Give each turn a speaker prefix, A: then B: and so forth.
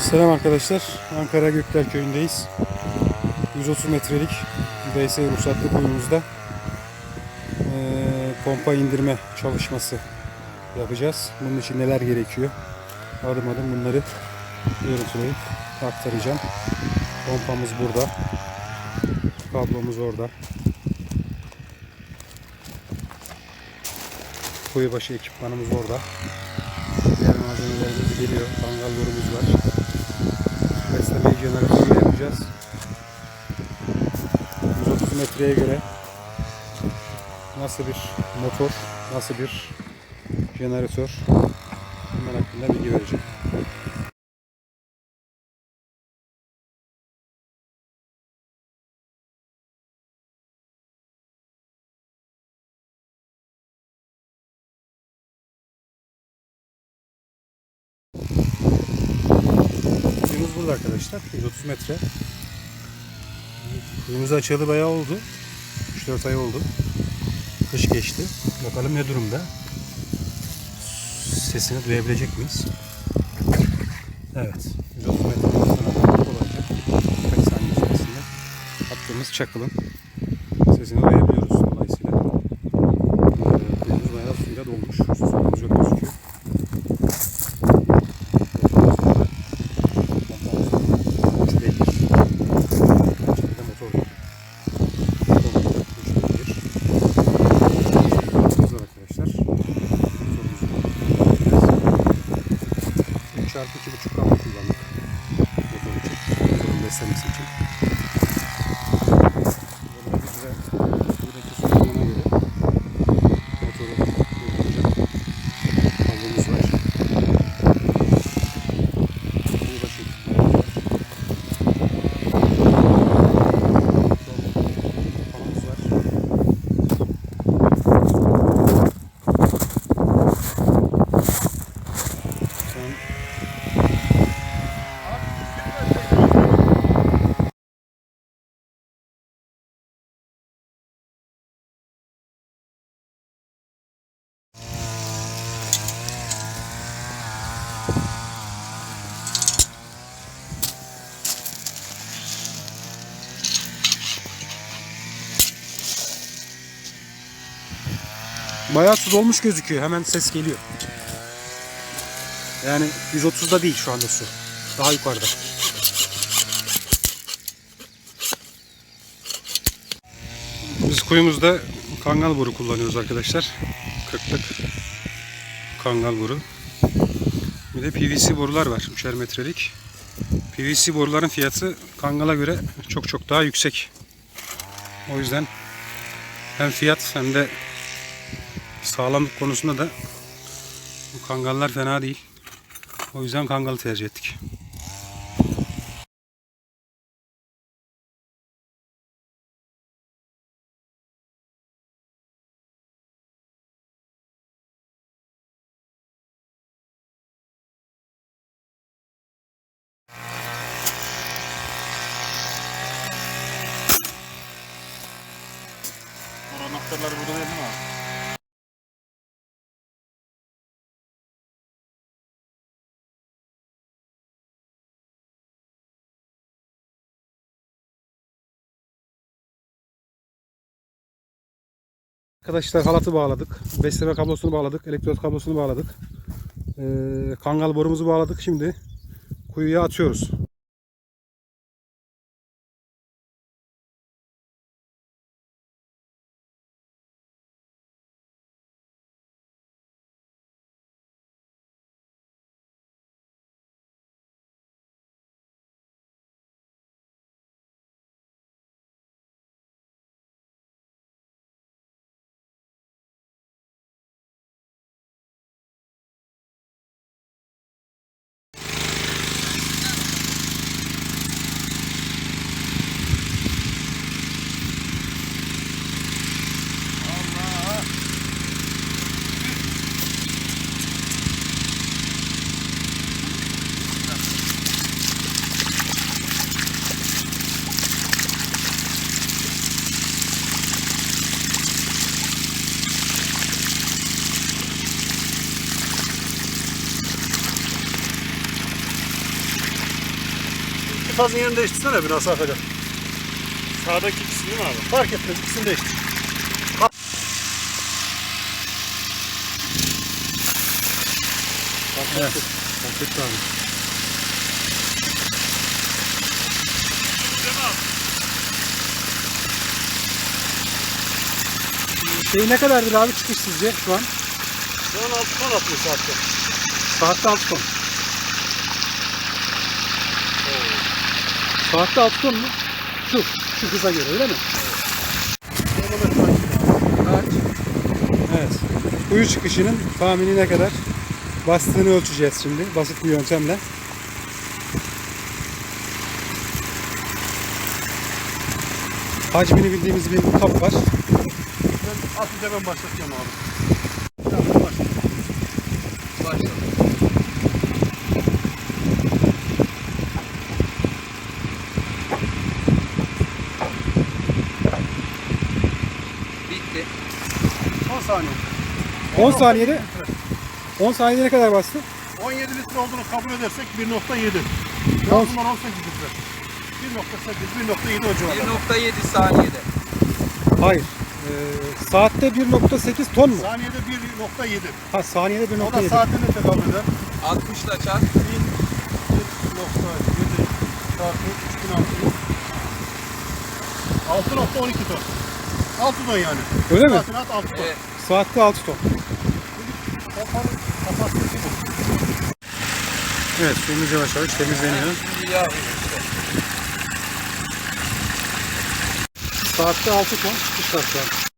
A: Selam arkadaşlar. Ankara Gökler Köyü'ndeyiz. 130 metrelik DS ruhsatlı kuyumuzda eee, pompa indirme çalışması yapacağız. Bunun için neler gerekiyor? Adım adım bunları görüntüleyip aktaracağım. Pompamız burada. Kablomuz orada. Kuyubaşı ekipmanımız orada. Diğer malzemelerimiz geliyor. Kangallarımız var. Jeneratörle yapacağız. 130 metreye göre nasıl bir motor, nasıl bir jeneratör bunlar hakkında bilgi vereceğim. Burada arkadaşlar. 130 metre. Kuyumuz açalı bayağı oldu. 3-4 ay oldu. Kış geçti. Bakalım ne durumda. Sesini duyabilecek miyiz? Evet. 130 metre sonra olacak. Kaç saniye içerisinde attığımız çakılın sesini duyabiliyoruz ಸಂಚಿತು Bayağı su dolmuş gözüküyor. Hemen ses geliyor. Yani 130'da değil şu anda su. Daha yukarıda. Biz kuyumuzda kangal boru kullanıyoruz arkadaşlar. 40'lık kangal boru. Bir de PVC borular var. 3'er metrelik. PVC boruların fiyatı kangala göre çok çok daha yüksek. O yüzden hem fiyat hem de sağlamlık konusunda da bu kangallar fena değil. O yüzden kangalı tercih ettik.
B: Anahtarlar burada değil mi abi?
A: Arkadaşlar halatı bağladık. Besleme kablosunu bağladık. Elektrot kablosunu bağladık. Ee, kangal borumuzu bağladık. Şimdi kuyuya atıyoruz.
C: Fazla yerini değiştirsene bir nasıl akacak.
B: Sağdaki ikisi değil mi abi?
C: Fark etmez ikisini değiştir.
A: Evet. Fark etti abi. Şey ne kadardır abi çıkış sizce şu an?
C: Şu an 6 ton atıyor saatte.
A: Saatte 6 ton. 6 ton mu? Şu, şu hıza göre öyle mi?
C: Abi.
A: Evet. Kuyu çıkışının tahmini ne kadar bastığını ölçeceğiz şimdi basit bir yöntemle. Hacmini bildiğimiz bir kap var.
C: Ben atınca ben başlatıyorum abi. Saniye.
A: 10 saniyede 10 saniyede ne kadar bastı?
C: 17 litre olduğunu kabul edersek 1.7.
A: On-
C: Gazından 18 litre. 1.8, 1.7 o civarda.
D: 1.7 saniyede.
A: Hayır. Ee, saatte 1.8 ton mu?
C: Saniyede 1.7.
A: Ha saniyede
C: O da
A: 1.7.
C: saatine tekabül eder.
D: 60 ile çarp.
C: 1.7 çarpı 3600. 6.12 ton. 6 ton yani.
A: Öyle mi?
C: Saatine at 6 ton.
D: Evet.
A: Saatte 6 ton. Evet suyumuz yavaş yavaş temizleniyor. Saatte 6 ton çıkış var şu an.